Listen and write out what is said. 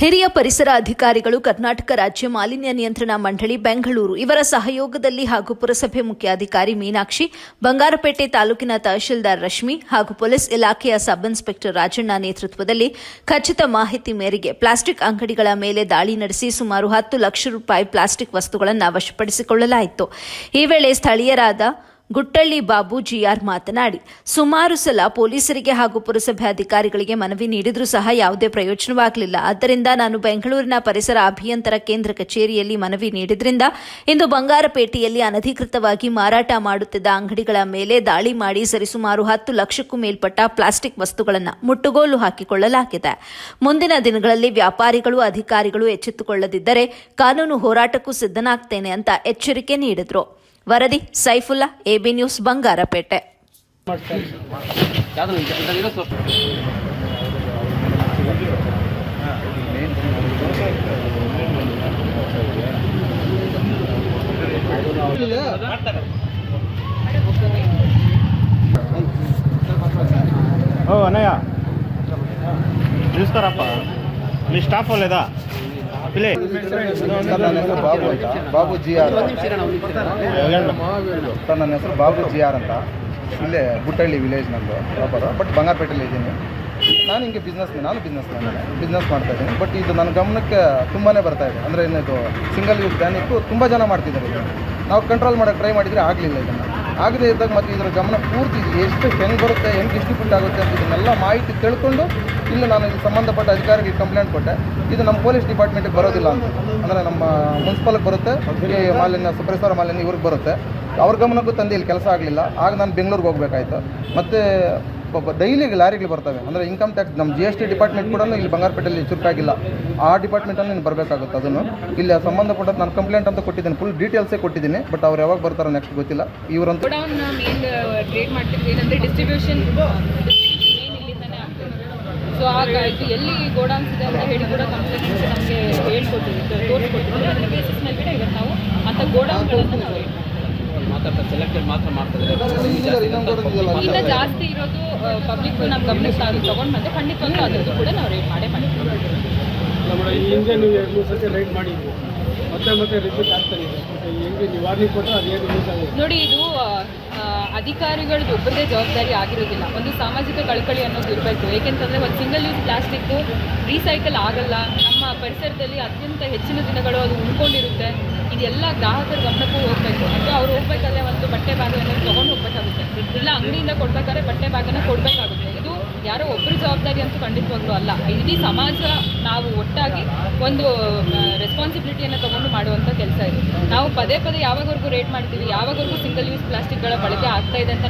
ಹಿರಿಯ ಪರಿಸರ ಅಧಿಕಾರಿಗಳು, ಕರ್ನಾಟಕ ರಾಜ್ಯ ಮಾಲಿನ್ಯ ನಿಯಂತ್ರಣ ಮಂಡಳಿ, ಬೆಂಗಳೂರು. ಇವರ ಸಹಯೋಗದಲ್ಲಿ ಹಾಗೂ ಪುರಸಭೆ ಮುಖ್ಯಾಧಿಕಾರಿ ಮೀನಾಕ್ಷಿ, ಬಂಗಾರಪೇಟೆ ತಾಲೂಕಿನ ತಹಶೀಲ್ದಾರ್ ರಶ್ಮಿ ಹಾಗೂ ಪೊಲೀಸ್ ಇಲಾಖೆಯ ಸಬ್ ಇನ್ಸ್ಪೆಕ್ಟರ್ ರಾಜಣ್ಣ ನೇತೃತ್ವದಲ್ಲಿ ಖಚಿತ ಮಾಹಿತಿ ಮೇರೆಗೆ ಪ್ಲಾಸ್ಟಿಕ್ ಅಂಗಡಿಗಳ ಮೇಲೆ ದಾಳಿ ನಡೆಸಿ ಸುಮಾರು ಹತ್ತು ಲಕ್ಷ ರೂಪಾಯಿ ಪ್ಲಾಸ್ಟಿಕ್ ವಸ್ತುಗಳನ್ನು ವಶಪಡಿಸಿಕೊಳ್ಳಲಾಯಿತು. ಈ ವೇಳೆ ಸ್ಥಳೀಯರಾದ ಗುಟ್ಟಳ್ಳಿ ಬಾಬು ಜಿಆರ್ ಮಾತನಾಡಿ, ಸುಮಾರು ಸಲ ಪೊಲೀಸರಿಗೆ ಹಾಗೂ ಪುರಸಭೆ ಅಧಿಕಾರಿಗಳಿಗೆ ಮನವಿ ನೀಡಿದರೂ ಸಹ ಯಾವುದೇ ಪ್ರಯೋಜನವಾಗಲಿಲ್ಲ. ಆದ್ದರಿಂದ ನಾನು ಬೆಂಗಳೂರಿನ ಪರಿಸರ ಅಭಿಯಂತರ ಕೇಂದ್ರ ಕಚೇರಿಯಲ್ಲಿ ಮನವಿ ನೀಡಿದ್ರಿಂದ ಇಂದು ಬಂಗಾರಪೇಟೆಯಲ್ಲಿ ಅನಧಿಕೃತವಾಗಿ ಮಾರಾಟ ಮಾಡುತ್ತಿದ್ದ ಅಂಗಡಿಗಳ ಮೇಲೆ ದಾಳಿ ಮಾಡಿ ಸರಿಸುಮಾರು ಹತ್ತು ಲಕ್ಷಕ್ಕೂ ಮೇಲ್ಪಟ್ಟ ಪ್ಲಾಸ್ಟಿಕ್ ವಸ್ತುಗಳನ್ನು ಮುಟ್ಟುಗೋಲು ಹಾಕಿಕೊಳ್ಳಲಾಗಿದೆ. ಮುಂದಿನ ದಿನಗಳಲ್ಲಿ ವ್ಯಾಪಾರಿಗಳು, ಅಧಿಕಾರಿಗಳು ಎಚ್ಚೆತ್ತುಕೊಳ್ಳದಿದ್ದರೆ ಕಾನೂನು ಹೋರಾಟಕ್ಕೂ ಸಿದ್ಧನಾಗ್ತೇನೆ ಅಂತ ಎಚ್ಚರಿಕೆ ನೀಡಿದರು. ವರದಿ ಸೈಫುಲ್ಲಾ ಎಬಿ ನ್ಯೂಸ್ ಬಂಗಾರಪೇಟೆ. ಓ ಅನಯ್ಯ. ನಿಲ್ಸ್ತಾರಪ್ಪ ನೀವು ಸ್ಟಾಫ್ ಅಲ್ಲಿದಾ ಸರ್ ನನ್ನ ಹೆಸರು ಬಾಬು ಅಂತ. ಬಾಬು ಜಿ ಆರ್ ಸರ್ ನನ್ನ ಹೆಸರು ಬಾಬು ಜಿ ಆರ್ ಅಂತ. ಇಲ್ಲೇ ಗುಟ್ಟಳ್ಳಿ ವಿಲೇಜ್ ನಂದು ಪ್ರಾಪರ್ ಬಟ್ ಬಂಗಾರಪೇಟೆಯಲ್ಲಿ ಇದ್ದೀನಿ. ನಾನು ಹಿಂಗೆ ಬಿಸ್ನೆಸ್ ನಾನು ಬಿಸ್ನೆಸ್ ಬಿಸ್ನೆಸ್ ಮಾಡ್ತಾ ಇದ್ದೀನಿ. ಬಟ್ ಇದು ನನ್ನ ಗಮನಕ್ಕೆ ತುಂಬಾ ಬರ್ತಾ ಇದೆ. ಅಂದರೆ ಏನಿದು ಸಿಂಗಲ್ ಯೂಸ್ ಬ್ಯಾನಿಕ್ಕು ತುಂಬ ಜನ ಮಾಡ್ತಿದ್ದಾರೆ ನಾವು ಕಂಟ್ರೋಲ್ ಮಾಡೋಕ್ಕೆ ಟ್ರೈ ಮಾಡಿದರೆ ಆಗಲಿಲ್ಲ ಇದನ್ನು. ಆಗದೇ ಇದ್ದಾಗ ಮತ್ತು ಇದರ ಗಮನ ಪೂರ್ತಿ ಎಷ್ಟು ಹೆಂಗೆ ಬರುತ್ತೆ, ಹೆಂಗೆ ಡಿಸ್ಟ್ರಿಬ್ಯೂಟ್ ಆಗುತ್ತೆ ಅಂತ ಇದನ್ನೆಲ್ಲ ಮಾಹಿತಿ ತಿಳ್ಕೊಂಡು ಇಲ್ಲ ನಾನು ಸಂಬಂಧಪಟ್ಟ ಅಧಿಕಾರಿಗೆ ಕಂಪ್ಲೇಂಟ್ ಕೊಟ್ಟೆ. ಇದು ನಮ್ಮ ಪೊಲೀಸ್ ಡಿಪಾರ್ಟ್ಮೆಂಟಿಗೆ ಬರೋದಿಲ್ಲ ಅಂತ. ಅಂದರೆ ನಮ್ಮ ಮುನ್ಸಿಪಾಲಿಗೆ ಬರುತ್ತೆ ಮಾಲಿನ್ಯ, ಪರಿಸರ ಮಾಲಿನ್ಯ ಇವ್ರಿಗೆ ಬರುತ್ತೆ. ಅವ್ರ ಗಮನಕ್ಕೂ ತಂದೆ ಇಲ್ಲಿ ಕೆಲಸ ಆಗಲಿಲ್ಲ. ಆಗ ನಾನು ಬೆಂಗಳೂರಿಗೆ ಹೋಗ್ಬೇಕಾಯ್ತು. ಮತ್ತು ಡೈಲಿ ಲಾರಿಗಳು ಬರ್ತವೆ. ಅಂದರೆ ಇನ್ಕಮ್ ಟ್ಯಾಕ್ಸ್ ನಮ್ಮ ಜಿ ಎಸ್ ಟಿ ಡಿಪಾರ್ಟ್ಮೆಂಟ್ ಕೂಡ ಇಲ್ಲಿ ಬಂಗಾರಪೇಟೆಯಲ್ಲಿ ಚುರುಕಾಗಿಲ್ಲ. ಆ ಡಿಪಾರ್ಟ್ಮೆಂಟಲ್ಲಿ ನೀನು ಬರಬೇಕಾಗುತ್ತೆ ಅದನ್ನು. ಇಲ್ಲಿ ಸಂಬಂಧಪಟ್ಟ ನಾನು ಕಂಪ್ಲೇಂಟ್ ಅಂತ ಕೊಟ್ಟಿದ್ದೀನಿ. ಫುಲ್ ಡೀಟೇಲ್ಸೇ ಕೊಟ್ಟಿದ್ದೀನಿ. ಬಟ್ ಅವ್ರು ಯಾವಾಗ ಬರ್ತಾರೋ ನೆಕ್ಸ್ಟ್ ಗೊತ್ತಿಲ್ಲ. ಇವರಂತ ಟ್ರೇಡ್ ಮಾಡ್ತಿದ್ವಿ ಏನಂದರೆ ಡಿಸ್ಟ್ರಿಬ್ಯೂಷನ್ ಸೊ ಹಾಗಾಗಿ ಎಲ್ಲಿ ಗೋಡೌನ್ಸ್ ಇದೆ ಅಂತ ಹೇಳಿ ಕೂಡ ಕಂಪ್ಲೇಂಟ್ ನಮಗೆ ಹೇಳ್ಕೊಟ್ಟಿದ್ವಿ ತೋರಿಸ್ಕೊಟ್ಟಿದ್ವಿ ಅದರ ಬೇಸಿಸ್ ಮೇಲೆ ಇವತ್ತು ನಾವು ಅಂತ ಗೋಡೌನ್ಗಳನ್ನು ನಾವು. ಮಾತಾಡ್ತಾರೆ ಸೆಲೆಕ್ಟೆಡ್ ಮಾತ್ರ ಮಾಡ್ತಾರೆ. ಈಗ ಜಾಸ್ತಿ ಇರೋದು ಪಬ್ಲಿಕ್ ನಮ್ಮ ಗಮನಕ್ಕೆ ನಾವು ತೊಗೊಂಡು ಬಂದರೆ ಖಂಡಿತವಾಗ್ಲೂ ಅದರದ್ದು ಕೂಡ ನಾವು ರೇಟ್ ಮಾಡೇ ಮಾಡ್ತೀವಿ. ಈ ಹಿಂದೆ ನೀವು ಎರಡು ಮೂರು ಮಾಡಿದ್ವಿ ಮತ್ತೆ ಮತ್ತೆ ರಿಪೀಟ್ ಆಗ್ತಾನೆ ಮತ್ತೆ ಅದು ನೋಡಿ ಇದು ಅಧಿಕಾರಿಗಳದ್ದು ಒಬ್ಬರದೇ ಜವಾಬ್ದಾರಿ ಆಗಿರೋದಿಲ್ಲ. ಒಂದು ಸಾಮಾಜಿಕ ಕಳಕಳಿ ಅನ್ನೋದು ಇರಬೇಕು. ಏಕೆಂತಂದರೆ ಒಂದು ಸಿಂಗಲ್ ಯೂಸ್ ಪ್ಲಾಸ್ಟಿಕ್ಕು ರೀಸೈಕಲ್ ಆಗಲ್ಲ. ನಮ್ಮ ಪರಿಸರದಲ್ಲಿ ಅತ್ಯಂತ ಹೆಚ್ಚಿನ ದಿನಗಳು ಅದು ಉಳ್ಕೊಂಡಿರುತ್ತೆ ಇದೆಲ್ಲ ಗ್ರಾಹಕರ ಗಮನಕ್ಕೂ ಹೋಗಬೇಕು ಮತ್ತು ಅವ್ರು ಹೋಗ್ಬೇಕಾದ್ರೆ ಒಂದು ಬಟ್ಟೆ ಬ್ಯಾಗ್ ಏನಾದ್ರು ತೊಗೊಂಡು ಹೋಗ್ಬೇಕಾಗುತ್ತೆ ಇಲ್ಲ, ಅಂಗಡಿಯಿಂದ ಕೊಡ್ಬೇಕಾದ್ರೆ ಬಟ್ಟೆ ಬ್ಯಾಗನ್ನು ಕೊಡಬೇಕಾಗುತ್ತೆ. ಇದು ಯಾರೋ ಒಬ್ಬರು ಜವಾಬ್ದಾರಿ ಅಂತೂ ಖಂಡಿತವಾಗ್ಲೂ ಅಲ್ಲ. ಇಡೀ ಸಮಾಜ ನಾವು ಒಟ್ಟಾಗಿ ಒಂದು ರೆಸ್ಪಾನ್ಸಿಬಿಲಿಟಿಯನ್ನು ತಗೊಂಡು ಮಾಡುವಂಥ ಕೆಲಸ ಇದು. ನಾವು ಪದೇ ಪದೇ ಯಾವಾಗವರೆಗೂ ರೇಟ್ ಮಾಡ್ತೀವಿ, ಯಾವಾಗವರೆಗೂ ಸಿಂಗಲ್ ಯೂಸ್ ಪ್ಲಾಸ್ಟಿಕ್ಗಳ ಬಳಕೆ ಆಗ್ತಾ ಇದೆ ಅಂತ